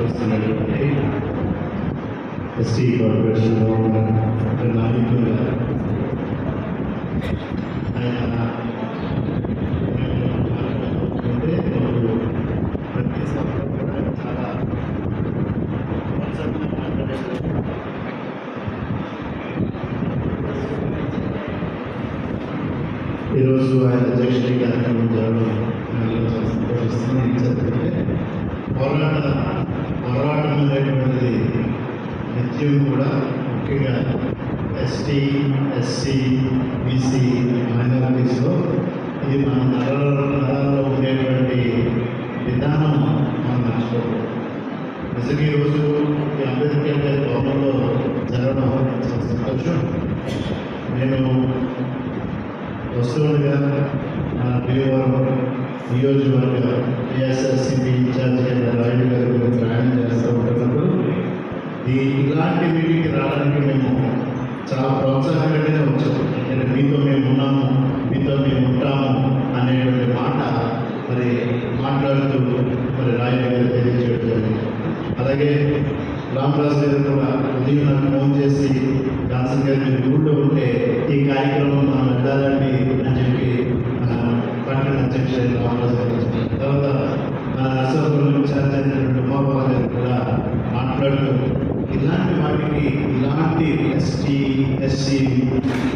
చేస్తున్నటువంటి ఎస్టీ కార్పొరేషన్లో ఉన్న ఒక నాయకులుగా ఆయన అంటే మాకు ప్రతి సభలో కూడా చాలా కాన్సెప్ట్గా మాట్లాడేది ఈరోజు ఆయన అధ్యక్షుడి కార్యక్రమం జరగడం నాకు చాలా సంతోషిస్తుంది ఎందుకంటే పోరాట పోరాటం అనేటువంటిది నిత్యం కూడా ముఖ్యంగా ఎస్టీ ఎస్సీ బీసీ మైనారిటీస్లో ఇది మన నగర నగరాల్లో ఉండేటువంటి విధానం మనం మర్చిపోకూడదు నిజంగా ఈరోజు ఈ అంబేద్కర్ గారి భవనంలో జరగడం చాలా సంతోషం నేను వస్తువులుగా మన భీమవరం నియోజకవర్గ ఏఎస్ఎస్సిపి ఇన్ఛార్జ్ అయిన రాయుడు గారు ప్రయాణం ఈ ఇలాంటి మీటింగ్కి రావడానికి మేము చాలా ప్రోత్సాహకరంగానే వచ్చాం. అంటే మీతో మేము ఉన్నాము మీతో మేము ఉంటాము అనేటువంటి మాట మరి మాట్లాడుతూ మరి రాయగారు తెలియజేయడం జరిగింది. అలాగే రామదాస్ గారు కూడా ఉదయం నాకు ఫోన్ చేసి జాన్సన్ గారు మీరు ఊళ్ళో ఉంటే ఈ కార్యక్రమం మనం వెళ్ళాలండి అని చెప్పి పట్టణ అధ్యక్షుడు రామరాజు గారు తర్వాత మన నర్సాపురం ఇన్ఛార్జ్ అయినటువంటి ఉమాబాబు గారు కూడా మాట్లాడుతూ ఇలాంటి ఇలాంటి ఎస్టీ ఎస్సీ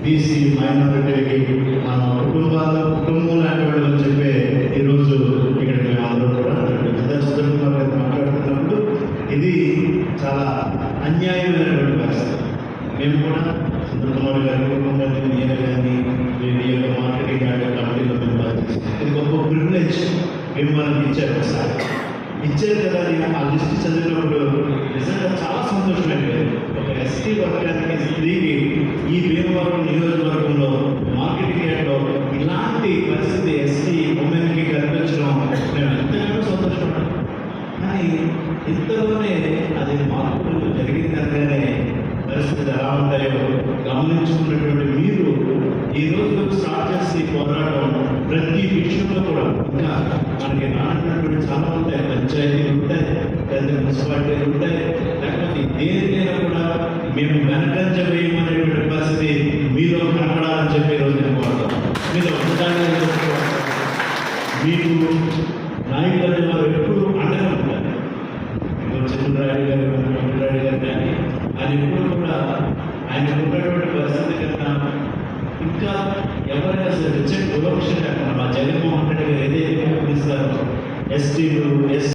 బీసీ మైనారిటీకి మన కుటుంబాల కుటుంబం లాంటి వాళ్ళు చెప్పే ఈరోజు ఇక్కడ అందరూ కూడా అందరూ మాట్లాడుతున్నప్పుడు ఇది చాలా అన్యాయమైనటువంటి వ్యవస్థ మేము కూడా సుధీర్ గారి కుటుంబం నేను కానీ ఈ యొక్క మార్కెటింగ్ అంటే కమిటీలో మేము పనిచేస్తాం ఇది గొప్ప ప్రివిలేజ్ మేము మనకి ఇచ్చారు ఒకసారి. ఇచ్చారు కదా అని ఆ లిస్ట్ చదివినప్పుడు నిజంగా చాలా సంతోషమైన వర్గానికి స్త్రీకి ఈ భీమవరం నియోజకవర్గంలో మార్కెటింగ్ యార్డ్లో ఇలాంటి పరిస్థితి ఎస్టీ ఉమెన్కి కల్పించడం మేము ఎంతగానో సంతోషపడ్డాం కానీ ఇంతలోనే అది మార్పులు జరిగిందనగానే పరిస్థితి ఎలా ఉంటాయో గమనించుకున్నటువంటి మీరు ఈ రోజు స్టార్ట్ చేసే పోరాటం ప్రతి విషయంలో కూడా ఇంకా మనకి రానటువంటి చాలా ఉంటాయి పంచాయతీలు ఉంటాయి. లేకపోతే మున్సిపాలిటీ ఉంటాయి లేకపోతే దేనికైనా కూడా మేము వెనకంజ వేయమనేటువంటి పరిస్థితి మీలో కనపడాలని చెప్పి రోజు నేను కోరుతాను. మీలో ఉండాలని మీకు నాయకులు వారు ఎప్పుడు అండగా ఉంటారు. చంద్రరాయుడు గారు చంద్రరాయుడు గారు కానీ ఆయన ఎప్పుడు కూడా ఆయన ఉన్నటువంటి పరిస్థితి కన్నా ఇంకా ఎవరైనా సరే వచ్చే వివక్ష లేకుండా మా జగన్మోహన్ రెడ్డి గారు ఏదైతే పిలుస్తారో ఎస్టీలు ఎస్